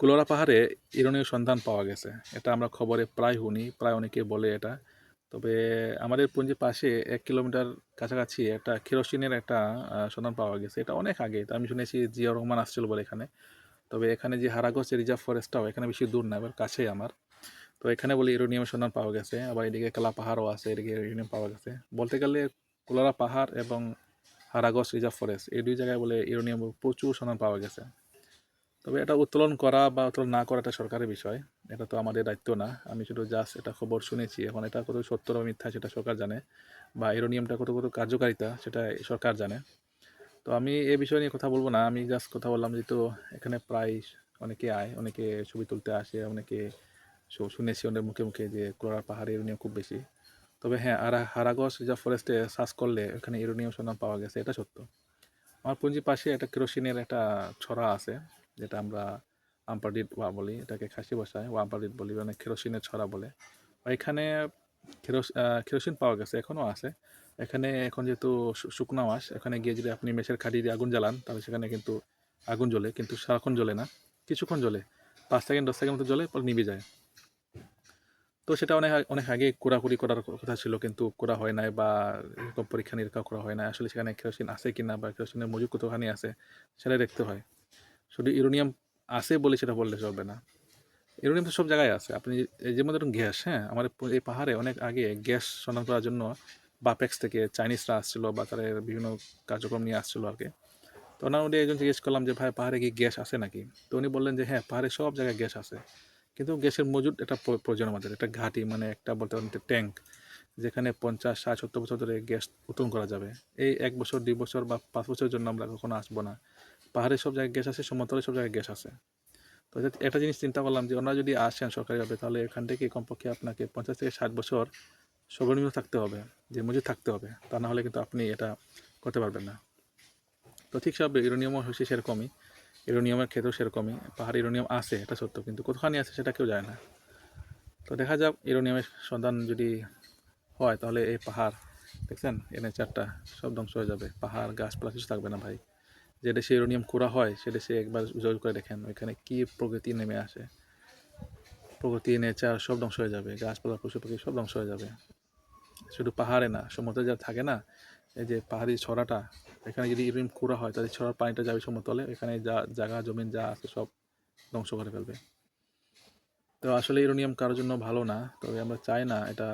কুলোরা পাহাড়ে ইউরেনিয়াম সন্ধান পাওয়া গেছে। এটা আমরা খবরে প্রায় শুনি, প্রায় অনেকে বলে এটা। তবে আমাদের পুঞ্জির পাশে এক কিলোমিটার কাছাকাছি একটা কেরোসিনের একটা সন্ধান পাওয়া গেছে। এটা অনেক আগে আমি শুনেছি জিয়া রহমান আসছিল বলে এখানে। তবে এখানে যে হারাগঞ্জ রিজার্ভ ফরেস্টটাও এখানে বেশি দূর না, এবার কাছেই আমার। তো এখানে বলে ইউরেনিয়ামের সন্ধান পাওয়া গেছে, আবার এদিকে কালা পাহাড়ও আছে, এদিকে ইউরেনিয়াম পাওয়া গেছে। বলতে গেলে কুলারা পাহাড় এবং হারাগঞ্জ রিজার্ভ ফরেস্ট, এই দুই জায়গায় বলে ইউরেনিয়াম প্রচুর সন্ধান পাওয়া গেছে। তবে এটা উত্তোলন করা বা উত্তোলন না করা এটা সরকারের বিষয়। এটা তো আমাদের দায়িত্ব না। আমি শুধু জাস্ট এটা খবর শুনেছি। এখন এটা কত সত্য বা মিথ্যা সেটা সরকার জানে বা ইউরেনিয়ামটা কত কত কার্যকারিতা সেটা সরকার জানে। তো আমি এ বিষয় নিয়ে কথা বলব না। আমি জাস্ট কথা বললাম যেহেতু এখানে প্রায় অনেকে আয়, অনেকে ছবি তুলতে আসে, অনেকে শুনেছি ওদের মুখে মুখে যে ক্লোরা পাহাড়ে ইউরেনিয়াম খুব বেশি। তবে হ্যাঁ আর হারাগস রিজার্ভ ফরেস্টে সার্চ করলে ওখানে ইউরেনিয়াম সন্ধান পাওয়া গেছে, এটা সত্য। আমার পুঞ্জি পাশে একটা কেরোসিনের একটা ছড়া আছে। যেটা আমরা আম্পারডিট ওয়া বলি, এটাকে খাসি বসায় ওয়া আম্পারডিট বলি মানে কেরোসিনের ছড়া বলে। এখানে কেরোসিন পাওয়া গেছে এখনও আছে। এখানে এখন যেহেতু শুকনো মাস এখানে গিয়ে যদি আপনি মেষের খাটি দিয়ে আগুন জ্বালান, তাহলে সেখানে কিন্তু আগুন জ্বলে, কিন্তু সারাক্ষণ জ্বলে না, কিছুক্ষণ জ্বলে। পাঁচ সেকেন্ড, দশ সেকেন্ড মতো জ্বলে, পরে নিভে যায়। তো সেটা অনেক অনেক আগে কোড়াকুড়ি করার কথা ছিল, কিন্তু করা হয় নাই বা এরকম পরীক্ষা নিরীক্ষা করা হয় না আসলে সেখানে কেরোসিন আছে কিনা বা কেরোসিনের মজুদ কতখানি আছে সেটা দেখতে হয়। শুধু ইউরোনিয়াম আছে বলে সেটা বললে চলবে না। ইউরোনিয়াম তো সব জায়গায় আছে। আপনি যেমন ধরুন গ্যাস হ্যাঁ? আমাদের এই পাহাড়ে অনেক আগে গ্যাস সন্ধান করার জন্য বাপেক্স থেকে চাইনিজরা আসছিল বা তাদের বিভিন্ন কার্যক্রম নিয়ে আসছিল আর কি। তো ওনার মধ্যে একজন জিজ্ঞেস করলাম যে, ভাই, পাহাড়ে কি গ্যাস আছে নাকি? তো উনি বললেন যে হ্যাঁ পাহাড়ে সব জায়গায় গ্যাস আছে। কিন্তু গ্যাসের মজুদ একটা প্রয়োজন আমাদের। একটা ঘাঁটি মানে একটা বলতে পারেন ট্যাঙ্ক, যেখানে পঞ্চাশ, ষাট, সত্তর বছর ধরে গ্যাস উত্তোলন করা যাবে। এই এক বছর, দুই বছর বা পাঁচ বছরের জন্য আমরা কখনো আসব না। পাহাড়ে সব জায়গায় গ্যাস আছে, সমতলে সব জায়গায় গ্যাস আছে। তো একটা জিনিস চিন্তা করলাম যে ওনারা যদি আসেন সরকারিভাবে, তাহলে এখান থেকে কমপক্ষে আপনাকে পঞ্চাশ থেকে ষাট বছর সর্বনিম্ন থাকতে হবে, যে মজুদ থাকতে হবে। তা না হলে কিন্তু আপনি এটা করতে পারবেন না। তো ঠিক সব ইউরেনিয়ামও হচ্ছে সেরকমই, ইউরেনিয়ামের ক্ষেত্রেও সেরকমই, পাহাড়ে ইউরেনিয়াম আছে, এটা সত্য, কিন্তু কতখানি আছে সেটা কেউ জানে না। তো দেখা যাক ইউরেনিয়ামের সন্ধান যদি হয়, তাহলে এই পাহাড়, দেখছেন এ নেচারটা সব ধ্বংস হয়ে যাবে। পাহাড় গাছপালা কিছু থাকবে না ভাই। যে দেশে ইউরেনিয়াম খোঁড়া হয় সে দেশে একবার জয় করে দেখেন, ওইখানে কি প্রকৃতি নেমে আসে। প্রকৃতি নেচার সব ধ্বংস হয়ে যাবে, গাছপালা পশু পাখি সব ধ্বংস হয়ে যাবে। শুধু পাহাড়ে না, সমুদ্রে যা থাকে না, এই যে পাহাড়ি ছড়াটা, এখানে যদি ইউরেনিয়াম খোঁড়া হয়, তাহলে ছড়ার পানিটা যাবে সমতলে এখানে যা জায়গা, জমিন যা আছে সব ধ্বংস করে ফেলবে। তো আসলে ইউরেনিয়াম কারোর জন্য ভালো না, তবে আমরা চাই না এটা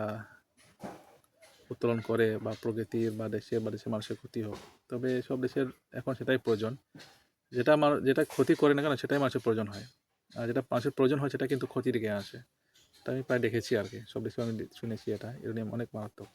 উত্তোলন করে বা প্রকৃতির বা দেশের বা দেশের মানুষের ক্ষতি হোক। তবে সব দেশের এখন সেটাই প্রয়োজন। যেটা আমার যেটা ক্ষতি করে না কেন সেটাই মানুষের প্রয়োজন হয়। আর যেটা মানুষের প্রয়োজন হয় সেটা কিন্তু ক্ষতি দিকে আসে তা আমি প্রায় দেখেছি আর কি। সব দেশে আমি শুনেছি এটা। ইউরেনিয়াম অনেক মারাত্মক।